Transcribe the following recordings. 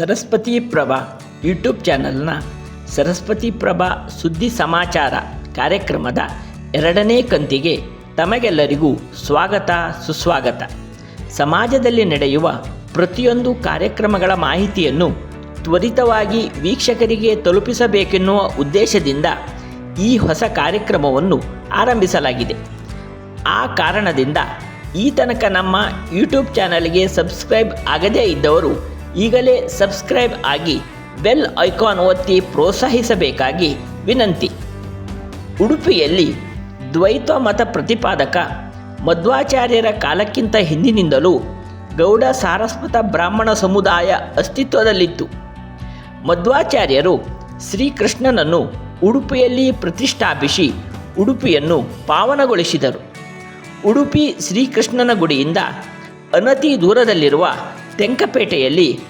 Saraswati Prabha YouTube ಚಾನಲ್ನ ಸರಸ್ವತಿ ಪ್ರಭಾ ಸುದ್ದಿ ಸಮಾಚಾರ ಕಾರ್ಯಕ್ರಮದ ಎರಡನೇ ಕಂತಿಗೆ ತಮಗೆಲ್ಲರಿಗೂ ಸ್ವಾಗತ, ಸುಸ್ವಾಗತ. ಸಮಾಜದಲ್ಲಿ ನಡೆಯುವ ಪ್ರತಿಯೊಂದು ಕಾರ್ಯಕ್ರಮಗಳ ಮಾಹಿತಿಯನ್ನು ತ್ವರಿತವಾಗಿ ವೀಕ್ಷಕರಿಗೆ ತಲುಪಿಸಬೇಕೆನ್ನುವ ಉದ್ದೇಶದಿಂದ ಈ ಹೊಸ ಕಾರ್ಯಕ್ರಮವನ್ನು ಆರಂಭಿಸಲಾಗಿದೆ. ಆ ಕಾರಣದಿಂದ ಈ ತನಕ ನಮ್ಮ ಯೂಟ್ಯೂಬ್ ಚಾನಲ್ಗೆ ಸಬ್ಸ್ಕ್ರೈಬ್ ಆಗದೇ ಇದ್ದವರು ಈಗಲೇ ಸಬ್ಸ್ಕ್ರೈಬ್ ಆಗಿ ಬೆಲ್ ಐಕಾನ್ ಒತ್ತಿ ಪ್ರೋತ್ಸಾಹಿಸಬೇಕಾಗಿ ವಿನಂತಿ. ಉಡುಪಿಯಲ್ಲಿ ದ್ವೈತ ಮತ ಪ್ರತಿಪಾದಕ ಮಧ್ವಾಚಾರ್ಯರ ಕಾಲಕ್ಕಿಂತ ಹಿಂದಿನಿಂದಲೂ ಗೌಡ ಸಾರಸ್ವತ ಬ್ರಾಹ್ಮಣ ಸಮುದಾಯ ಅಸ್ತಿತ್ವದಲ್ಲಿತ್ತು. ಮಧ್ವಾಚಾರ್ಯರು ಶ್ರೀಕೃಷ್ಣನನ್ನು ಉಡುಪಿಯಲ್ಲಿ ಪ್ರತಿಷ್ಠಾಪಿಸಿ ಉಡುಪಿಯನ್ನು ಪಾವನಗೊಳಿಸಿದರು. ಉಡುಪಿ ಶ್ರೀಕೃಷ್ಣನ ಗುಡಿಯಿಂದ ಅನತಿ ದೂರದಲ್ಲಿರುವ ತೆಂಕಪೇಟೆಯಲ್ಲಿ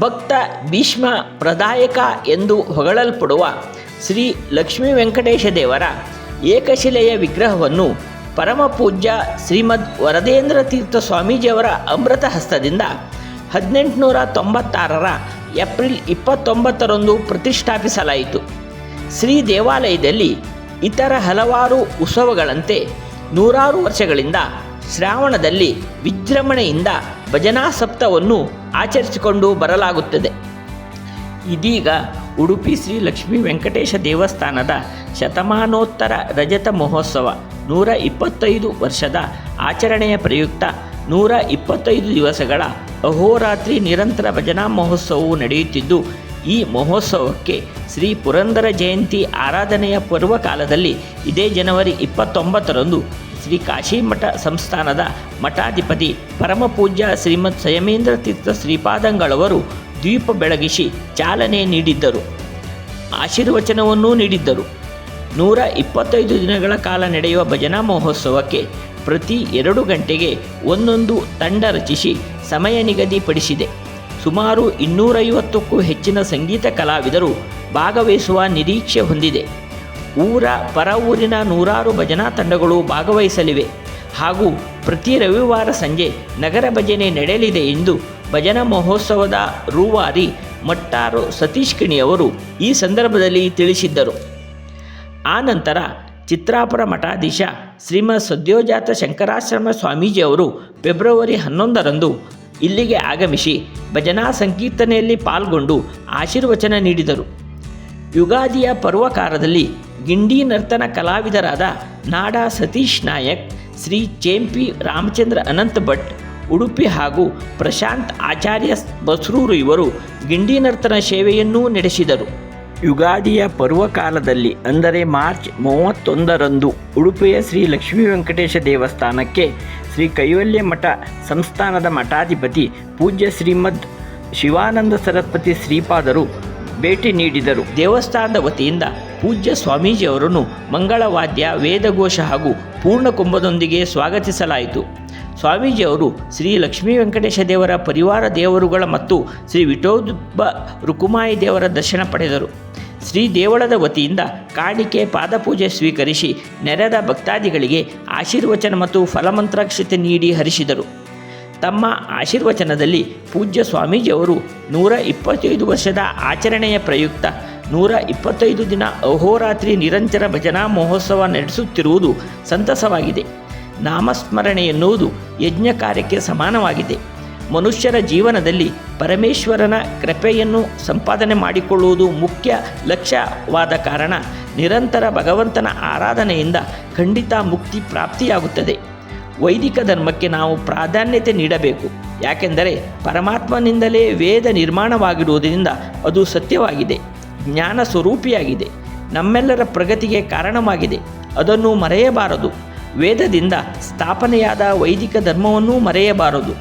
ಭಕ್ತ ಭೀಷ್ಮ ಪ್ರದಾಯಕ ಎಂದು ಹೊಗಳಲ್ಪಡುವ ಶ್ರೀ ಲಕ್ಷ್ಮೀ ವೆಂಕಟೇಶ ದೇವರ ಏಕಶಿಲೆಯ ವಿಗ್ರಹವನ್ನು ಪರಮಪೂಜ್ಯ ಶ್ರೀಮದ್ ವರದೇಂದ್ರ ತೀರ್ಥ ಸ್ವಾಮೀಜಿಯವರ ಅಮೃತ ಹಸ್ತದಿಂದ ಹದಿನೆಂಟುನೂರ ತೊಂಬತ್ತಾರರ ಏಪ್ರಿಲ್ ಇಪ್ಪತ್ತೊಂಬತ್ತರಂದು ಪ್ರತಿಷ್ಠಾಪಿಸಲಾಯಿತು. ಶ್ರೀ ದೇವಾಲಯದಲ್ಲಿ ಇತರ ಹಲವಾರು ಉತ್ಸವಗಳಂತೆ ನೂರಾರು ವರ್ಷಗಳಿಂದ ಶ್ರಾವಣದಲ್ಲಿ ವಿಜೃಂಭಣೆಯಿಂದ ಭಜನಾ ಸಪ್ತವನ್ನು ಆಚರಿಸಿಕೊಂಡು ಬರಲಾಗುತ್ತದೆ. ಇದೀಗ ಉಡುಪಿ ಶ್ರೀ ಲಕ್ಷ್ಮೀ ವೆಂಕಟೇಶ ದೇವಸ್ಥಾನದ ಶತಮಾನೋತ್ತರ ರಜತ ಮಹೋತ್ಸವ ನೂರ ಇಪ್ಪತ್ತೈದು ವರ್ಷದ ಆಚರಣೆಯ ಪ್ರಯುಕ್ತ ನೂರ ಇಪ್ಪತ್ತೈದು ದಿವಸಗಳ ಅಹೋರಾತ್ರಿ ನಿರಂತರ ಭಜನಾ ಮಹೋತ್ಸವವು ನಡೆಯುತ್ತಿದ್ದು, ಈ ಮಹೋತ್ಸವಕ್ಕೆ ಶ್ರೀ ಪುರಂದರ ಜಯಂತಿ ಆರಾಧನೆಯ ಪೂರ್ವಕಾಲದಲ್ಲಿ ಇದೇ ಜನವರಿ ಇಪ್ಪತ್ತೊಂಬತ್ತರಂದು ಶ್ರೀ ಕಾಶಿಮಠ ಸಂಸ್ಥಾನದ ಮಠಾಧಿಪತಿ ಪರಮಪೂಜ್ಯ ಶ್ರೀಮತ್ ಸಯಮೇಂದ್ರ ತೀರ್ಥ ಶ್ರೀಪಾದಂಗಳವರು ದ್ವೀಪ ಬೆಳಗಿಸಿ ಚಾಲನೆ ನೀಡಿದ್ದರು. ಆಶೀರ್ವಚನವನ್ನೂ ನೀಡಿದ್ದರು. ನೂರ ಇಪ್ಪತ್ತೈದು ದಿನಗಳ ಕಾಲ ನಡೆಯುವ ಭಜನಾ ಮಹೋತ್ಸವಕ್ಕೆ ಪ್ರತಿ ಎರಡು ಗಂಟೆಗೆ ಒಂದೊಂದು ತಂಡ ರಚಿಸಿ ಸಮಯ ನಿಗದಿಪಡಿಸಿದೆ. ಸುಮಾರು ಇನ್ನೂರೈವತ್ತಕ್ಕೂ ಹೆಚ್ಚಿನ ಸಂಗೀತ ಕಲಾವಿದರು ಭಾಗವಹಿಸುವ ನಿರೀಕ್ಷೆ ಹೊಂದಿದೆ. ಊರ, ಪರ ಊರಿನ ನೂರಾರು ಭಜನಾ ತಂಡಗಳು ಭಾಗವಹಿಸಲಿವೆ. ಹಾಗೂ ಪ್ರತಿ ರವಿವಾರ ಸಂಜೆ ನಗರ ಭಜನೆ ನಡೆಯಲಿದೆ ಎಂದು ಭಜನಾ ಮಹೋತ್ಸವದ ರೂವಾರಿ ಮಟ್ಟಾರು ಸತೀಶ್ ಕಿಣಿಯವರು ಈ ಸಂದರ್ಭದಲ್ಲಿ ತಿಳಿಸಿದ್ದರು. ಆ ನಂತರ ಚಿತ್ರಾಪುರ ಮಠಾಧೀಶ ಶ್ರೀಮದ್ ಸದ್ಯೋಜಾತ ಶಂಕರಾಶ್ರಮ ಸ್ವಾಮೀಜಿಯವರು ಫೆಬ್ರವರಿ ಹನ್ನೊಂದರಂದು ಇಲ್ಲಿಗೆ ಆಗಮಿಸಿ ಭಜನಾ ಸಂಕೀರ್ತನೆಯಲ್ಲಿ ಪಾಲ್ಗೊಂಡು ಆಶೀರ್ವಚನ ನೀಡಿದರು. ಯುಗಾದಿಯ ಪರ್ವಕಾರದಲ್ಲಿ ಗಿಂಡಿ ನರ್ತನ ಕಲಾವಿದರಾದ ನಾಡಾ ಸತೀಶ್ ನಾಯಕ್, ಶ್ರೀ ಚೇಂಪಿ ರಾಮಚಂದ್ರ ಅನಂತ ಭಟ್, ಉಡುಪಿ ಹಾಗೂ ಪ್ರಶಾಂತ್ ಆಚಾರ್ಯ ಬಸ್ರೂರು ಇವರು ಗಿಂಡಿ ನರ್ತನ ಸೇವೆಯನ್ನೂ ನಡೆಸಿದರು. ಯುಗಾದಿಯ ಪರ್ವಕಾಲದಲ್ಲಿ, ಅಂದರೆ ಮಾರ್ಚ್ ಮೂವತ್ತೊಂದರಂದು, ಉಡುಪಿಯ ಶ್ರೀ ಲಕ್ಷ್ಮೀ ವೆಂಕಟೇಶ ದೇವಸ್ಥಾನಕ್ಕೆ ಶ್ರೀ ಕೈವಲ್ಯ ಮಠ ಸಂಸ್ಥಾನದ ಮಠಾಧಿಪತಿ ಪೂಜ್ಯ ಶ್ರೀಮದ್ ಶಿವಾನಂದ ಸರಸ್ವತಿ ಶ್ರೀಪಾದರು ಭೇಟಿ ನೀಡಿದರು. ದೇವಸ್ಥಾನದ ವತಿಯಿಂದ ಪೂಜ್ಯ ಸ್ವಾಮೀಜಿಯವರನ್ನು ಮಂಗಳವಾದ್ಯ, ವೇದಘೋಷ ಹಾಗೂ ಪೂರ್ಣಕುಂಭದೊಂದಿಗೆ ಸ್ವಾಗತಿಸಲಾಯಿತು. ಸ್ವಾಮೀಜಿಯವರು ಶ್ರೀ ಲಕ್ಷ್ಮೀ ವೆಂಕಟೇಶ ದೇವರ ಪರಿವಾರ ದೇವರುಗಳ ಮತ್ತು ಶ್ರೀ ವಿಠೋದ್ಬ ರುಕುಮಾಯಿ ದೇವರ ದರ್ಶನ ಪಡೆದರು. ಶ್ರೀ ದೇವಳದ ವತಿಯಿಂದ ಕಾಣಿಕೆ, ಪಾದಪೂಜೆ ಸ್ವೀಕರಿಸಿ ನೆರೆದ ಭಕ್ತಾದಿಗಳಿಗೆ ಆಶೀರ್ವಚನ ಮತ್ತು ಫಲಮಂತ್ರಾಕ್ಷತೆ ನೀಡಿ ಹರಿಸಿದರು. ತಮ್ಮ ಆಶೀರ್ವಚನದಲ್ಲಿ ಪೂಜ್ಯ ಸ್ವಾಮೀಜಿಯವರು ನೂರ ಇಪ್ಪತ್ತೈದು ವರ್ಷದ ಆಚರಣೆಯ ಪ್ರಯುಕ್ತ ನೂರ ಇಪ್ಪತ್ತೈದು ದಿನ ಅಹೋರಾತ್ರಿ ನಿರಂತರ ಭಜನಾ ಮಹೋತ್ಸವ ನಡೆಸುತ್ತಿರುವುದು ಸಂತಸವಾಗಿದೆ. ನಾಮಸ್ಮರಣೆ ಎನ್ನುವುದು ಯಜ್ಞ ಕಾರ್ಯಕ್ಕೆ ಸಮಾನವಾಗಿದೆ. ಮನುಷ್ಯರ ಜೀವನದಲ್ಲಿ ಪರಮೇಶ್ವರನ ಕೃಪೆಯನ್ನು ಸಂಪಾದನೆ ಮಾಡಿಕೊಳ್ಳುವುದು ಮುಖ್ಯ ಲಕ್ಷ್ಯವಾದ ಕಾರಣ ನಿರಂತರ ಭಗವಂತನ ಆರಾಧನೆಯಿಂದ ಖಂಡಿತ ಮುಕ್ತಿ ಪ್ರಾಪ್ತಿಯಾಗುತ್ತದೆ. ವೈದಿಕ ಧರ್ಮಕ್ಕೆ ನಾವು ಪ್ರಾಧಾನ್ಯತೆ ನೀಡಬೇಕು. ಯಾಕೆಂದರೆ ಪರಮಾತ್ಮನಿಂದಲೇ ವೇದ ನಿರ್ಮಾಣವಾಗಿರುವುದರಿಂದ ಅದು ಸತ್ಯವಾಗಿದೆ. ಜ್ಞಾನ ಸ್ವರೂಪಿಯಾಗಿದೆ ನಮ್ಮೆಲ್ಲರ ಪ್ರಗತಿಗೆ ಕಾರಣವಾಗಿದೆ ಅದನ್ನು ಮರೆಯಬಾರದು ವೇದದಿಂದ ಸ್ಥಾಪನೆಯಾದ ವೈದಿಕ ಧರ್ಮವನ್ನೂ ಮರೆಯಬಾರದು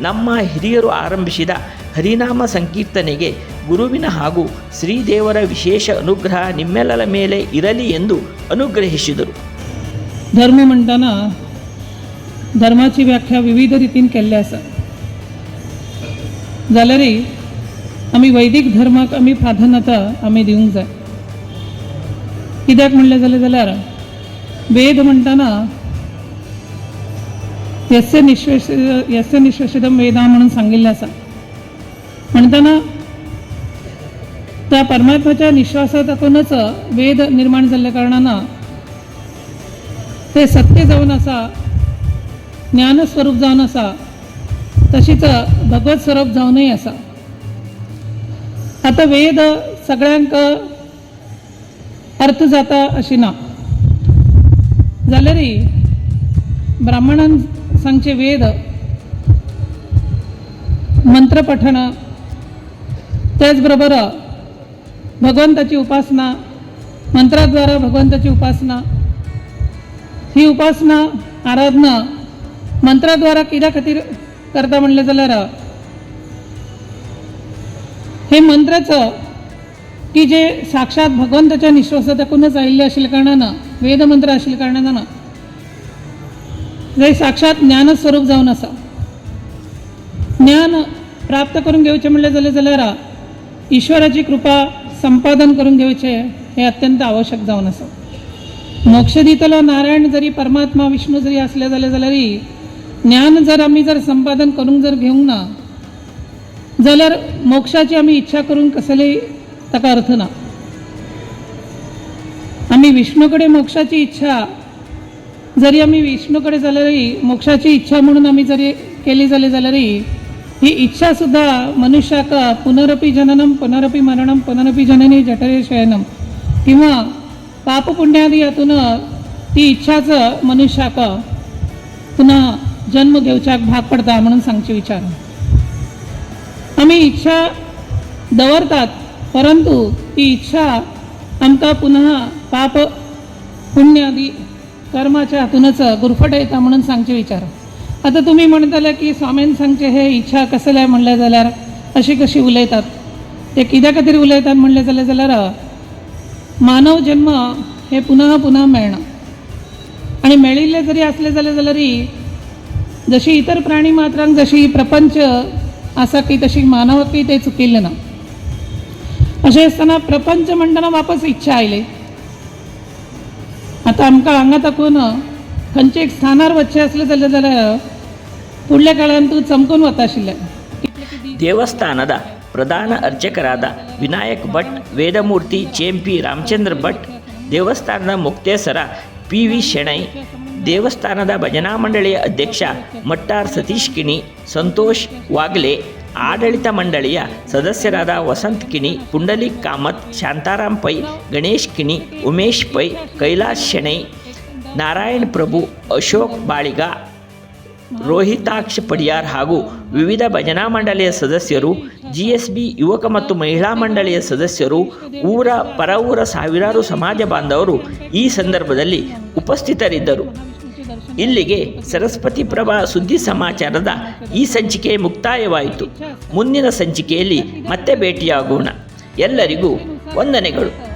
ನಮ್ಮ ಹಿರಿಯರು ಆರಂಭಿಸಿದ ಹರಿನಾಮ ಸಂಕೀರ್ತನೆಗೆ ಗುರುವಿನ ಹಾಗೂ ಶ್ರೀದೇವರ ವಿಶೇಷ ಅನುಗ್ರಹ ನಿಮ್ಮೆಲ್ಲರ ಮೇಲೆ ಇರಲಿ ಎಂದು ಅನುಗ್ರಹಿಸಿದರು धर्म म्हणटाना धर्माची व्याख्या विविध रितीन केल्ली आसा जाल्यारय आमी वैदीक धर्माक आमी प्राधान्यता आमी दिवंक जाय. कित्याक म्हणलें जालें जाल्यार वेद म्हणटाना यस्य निश्वेश यस्य निश्वेशितम वेदा म्हणून सांगिल्लें आसा. म्हणटना त्या परमात्म्याच्या निश्वासातूनच वेद निर्माण झाल्या कारणानं ते सत्य जाऊन असा ज्ञानस्वरूप जावन आसा तशीच भगवत स्वरूप जावनय आसा. आतां वेद सगळ्यांक अर्थ जाता अशी ना. जाल्यारय ब्राह्मणान सांगचे वेद मंत्र पठण त्याच बरोबर भगवंताची उपासना मंत्राद्वारा भगवंताची उपासना ही उपासना आराधना मंत्राद्वारा किद्या खातीर करता म्हणलें जाल्यार हे मंत्राचं की जे साक्षात भगवंताच्या निश्वासातूनच आयिल्ले असेल कारणानं वेदमंत्र असेल कारणानं जे साक्षात ज्ञानस्वरूप जावन आसा ज्ञान प्राप्त करून घेवचें म्हणलें जालें जाल्यार ईश्वराची कृपा संपादन करून घेवचें हें अत्यंत आवश्यक जावन आसा मोक्ष दितलो नारायण जरी परमात्मा विष्णू जरी असले जाले जाल्यारय ज्ञान जर आमी जर संपादन करूंक जर घेवंक ना जाल्यार मोक्षाची आमी इच्छा करून कसली ताका अर्थ ना. आमी विष्णू कडेन मोक्षाची इच्छा जरी आमी विष्णू कडेन जाल्यारय मोक्षाची इच्छा म्हणून आमी जरी केली जाली जाल्यारय ही इच्छा सुद्धा मनुष्याक पुनरपी जननम पुनरपी मरणम पुनरपी जननी जठरे शयनम किंवा पाप पुण्यादी ती इच्छाच मनुष्याक पुन्हा जन्म घेवच्याक भाग पडता म्हणून सांगचे विचार. आमी इच्छा दवरतात परंतु ती इच्छा आमकां पुन्हा पाप पुण्यादी कर्माच्या हातूनच गुरफटयता म्हणून सांगचे विचार. आतां तुमी म्हणताले की स्वामीन सांगचे हे इच्छा कसले म्हणले जाल्यार अशी कशी उलयतात? ते कित्या खातीर उलयतात म्हणले जाल्यार जाल्यार मानव जन्म हे पुन्हा पुन्हा मेळना आणि मेळिल्ले जरी असले जाले जाल्यारय जशी इतर प्राणी मात्रांक जशी प्रपंच आसा की तशी मानवाकय ते चुकिल्ले ना अशें आसतना प्रपंच म्हणटना वापस इच्छा आयली आतां आमकां हांगा ताकून खंयचे एक स्थानार वचचें असलें जालें जाल्यार फुडल्या काळान तूं चमकून वता आशिल्लें ದೇವಸ್ಥಾನದ ಪ್ರಧಾನ ಅರ್ಚಕರಾದ ವಿನಾಯಕ್ ಭಟ್ ವೇದಮೂರ್ತಿ ಚೇಂಪಿ ರಾಮಚಂದ್ರ ಭಟ್ ದೇವಸ್ಥಾನದ ಮುಕ್ತೇಸರ ಪಿ ವಿ ಶೆಣೈ ದೇವಸ್ಥಾನದ ಭಜನಾ ಮಂಡಳಿಯ ಅಧ್ಯಕ್ಷ ಮಟ್ಟಾರ್ ಸತೀಶ್ ಕಿಣಿ, ಸಂತೋಷ್ ವಾಗ್ಲೆ, ಆಡಳಿತ ಮಂಡಳಿಯ ಸದಸ್ಯರಾದ ವಸಂತ್ ಕಿಣಿ ಪುಂಡಲಿಕ್ ಕಾಮತ್, ಶಾಂತಾರಾಮ್ ಪೈ, ಗಣೇಶ್ ಕಿಣಿ, ಉಮೇಶ್ ಪೈ ಕೈಲಾಸ್ ಶೆಣೈ, ನಾರಾಯಣ್ ಪ್ರಭು, ಅಶೋಕ್ ಬಾಳಿಗ, ರೋಹಿತಾಕ್ಷ ಪಡಿಯಾರ್ ಹಾಗೂ ವಿವಿಧ ಭಜನಾ ಮಂಡಳಿಯ ಸದಸ್ಯರು ಜಿ ಎಸ್ ಬಿ ಯುವಕ ಮತ್ತು ಮಹಿಳಾ ಮಂಡಳಿಯ ಸದಸ್ಯರು, ಊರ ಪರ ಊರ ಸಾವಿರಾರು ಸಮಾಜ ಬಾಂಧವರು ಈ ಸಂದರ್ಭದಲ್ಲಿ ಉಪಸ್ಥಿತರಿದ್ದರು. ಇಲ್ಲಿಗೆ ಸರಸ್ವತಿ ಪ್ರಭಾ ಸುದ್ದಿ ಸಮಾಚಾರದ ಈ ಸಂಚಿಕೆ ಮುಕ್ತಾಯವಾಯಿತು. ಮುಂದಿನ ಸಂಚಿಕೆಯಲ್ಲಿ ಮತ್ತೆ ಭೇಟಿಯಾಗೋಣ. ಎಲ್ಲರಿಗೂ ವಂದನೆಗಳು.